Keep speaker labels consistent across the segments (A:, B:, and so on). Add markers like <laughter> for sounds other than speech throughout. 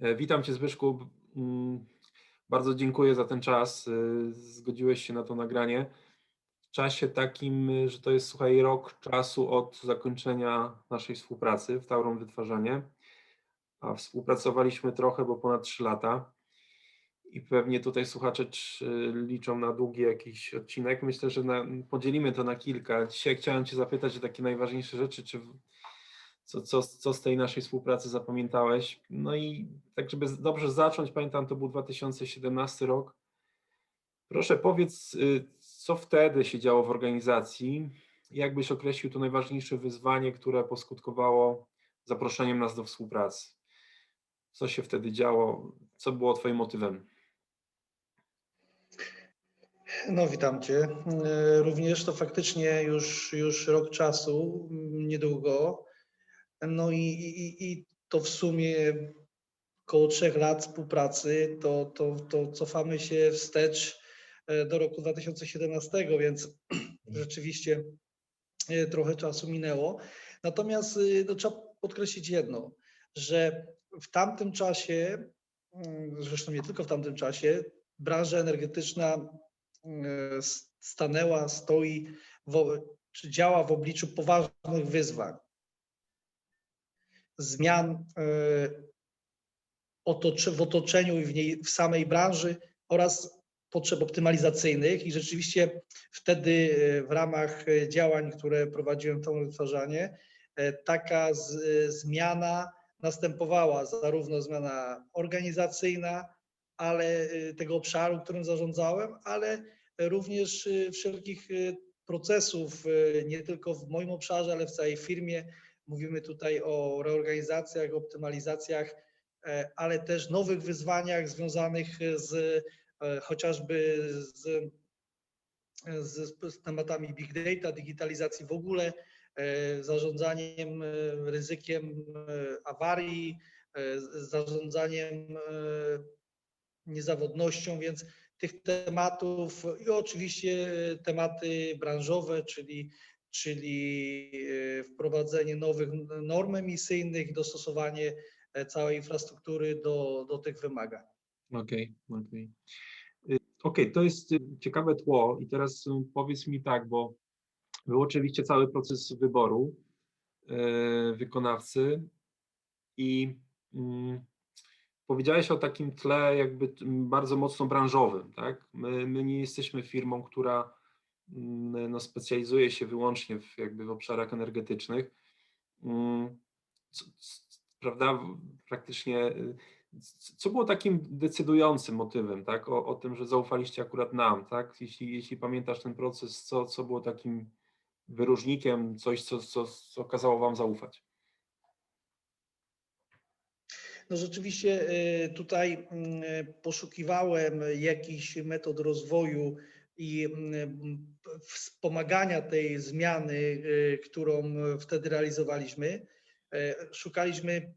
A: E, Witam Cię Zbyszku. Mm, Bardzo dziękuję za ten czas. E, Zgodziłeś się na to nagranie. W czasie takim, e, że to jest, słuchaj, rok czasu od zakończenia naszej współpracy w Tauron Wytwarzanie, a współpracowaliśmy trochę, bo ponad 3 lata i pewnie tutaj słuchacze liczą na długi jakiś odcinek. Myślę, że na, podzielimy to na kilka. Dzisiaj chciałem Cię zapytać o takie najważniejsze rzeczy, czy co, co, co z tej naszej współpracy zapamiętałeś. No i tak, żeby dobrze zacząć, pamiętam, to był 2017 rok. Proszę powiedz, y, co wtedy się działo w organizacji? Jak byś określił to najważniejsze wyzwanie, które poskutkowało zaproszeniem nas do współpracy? Co się wtedy działo? Co było Twoim motywem?
B: No, witam Cię. E, Również to faktycznie już, już rok czasu, m, niedługo. No i, i, i to w sumie około trzech lat współpracy, to, to, to cofamy się wstecz e, do roku 2017, więc <clears throat> rzeczywiście e, trochę czasu minęło. Natomiast y, no, trzeba podkreślić jedno, że w tamtym czasie, mm, zresztą nie tylko w tamtym czasie, branża energetyczna e, stanęła, stoi, wo, czy działa w obliczu poważnych wyzwań. Zmian e, w otoczeniu i w, niej, w samej branży oraz potrzeb optymalizacyjnych i rzeczywiście wtedy e, w ramach e, działań, które prowadziłem to wytwarzanie, taka z, zmiana następowała, zarówno zmiana organizacyjna, ale tego obszaru, którym zarządzałem, ale również wszelkich procesów, nie tylko w moim obszarze, ale w całej firmie. Mówimy tutaj o reorganizacjach, optymalizacjach, e, ale też nowych wyzwaniach związanych z e, chociażby z, z, z tematami big data, digitalizacji w ogóle, e, zarządzaniem ryzykiem awarii, zarządzaniem niezawodnością, więc tych tematów i oczywiście tematy branżowe, czyli, czyli e, wprowadzenie nowych norm emisyjnych, dostosowanie e, całej infrastruktury do, do tych wymagań.
A: Okej, okej. Y, Okej, to jest y, ciekawe tło i teraz y, powiedz mi tak, bo był oczywiście cały proces wyboru e, wykonawcy i mm, powiedziałeś o takim tle jakby bardzo mocno branżowym, tak? My, my nie jesteśmy firmą, która no, specjalizuje się wyłącznie w, jakby w obszarach energetycznych. Mm, co- Prawda? Praktycznie y, co było takim decydującym motywem, tak? O, o tym, że zaufaliście akurat nam, tak? Jeśli, jeśli pamiętasz ten proces, co, co było takim wyróżnikiem, coś, co, co, co wam zaufać?
B: No rzeczywiście y, tutaj mm, poszukiwałem jakichś metod rozwoju i mm, wspomagania tej zmiany, y, którą wtedy realizowaliśmy. E, Szukaliśmy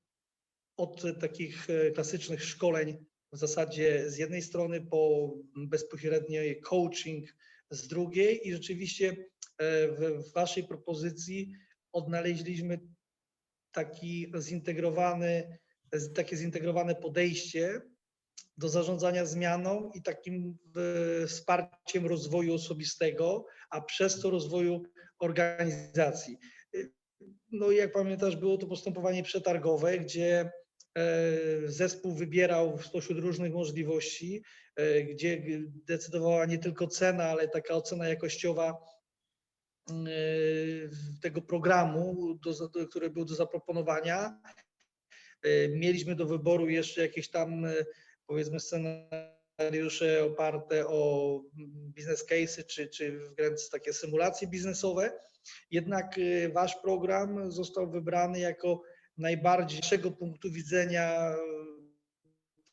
B: od takich e, klasycznych szkoleń w zasadzie z jednej strony po bezpośredni coaching z drugiej i rzeczywiście w, waszej propozycji odnaleźliśmy taki zintegrowany, takie zintegrowane podejście do zarządzania zmianą i takim e, wsparciem rozwoju osobistego, a przez to rozwoju organizacji. Y, No i jak pamiętasz, było to postępowanie przetargowe, gdzie e, zespół wybierał spośród różnych możliwości, e, gdzie decydowała nie tylko cena, ale taka ocena jakościowa e, tego programu, do, który był do zaproponowania. E, Mieliśmy do wyboru jeszcze jakieś tam, e, powiedzmy, scenariusze oparte o business case'y, czy, czy wręcz takie symulacje biznesowe. Jednak e, wasz program został wybrany jako najbardziej z naszego punktu widzenia e,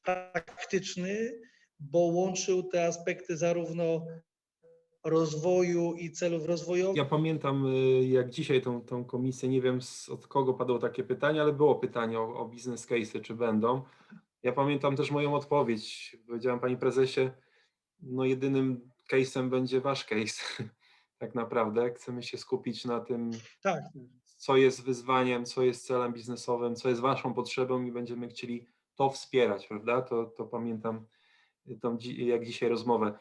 B: praktyczny, bo łączył te aspekty zarówno rozwoju i celów rozwojowych,
A: Ja pamiętam y, jak dzisiaj tą, tą komisję, nie wiem od kogo padło takie pytanie, ale było pytanie o, o business case, czy będą. Ja pamiętam też moją odpowiedź. Powiedziałem Pani Prezesie, no jedynym case'em będzie Wasz case. <laughs> Tak naprawdę chcemy się skupić na tym,
B: Tak,
A: co jest wyzwaniem, co jest celem biznesowym, co jest Waszą potrzebą i będziemy chcieli to wspierać, prawda? To, to pamiętam tą, jak dzisiaj rozmowę.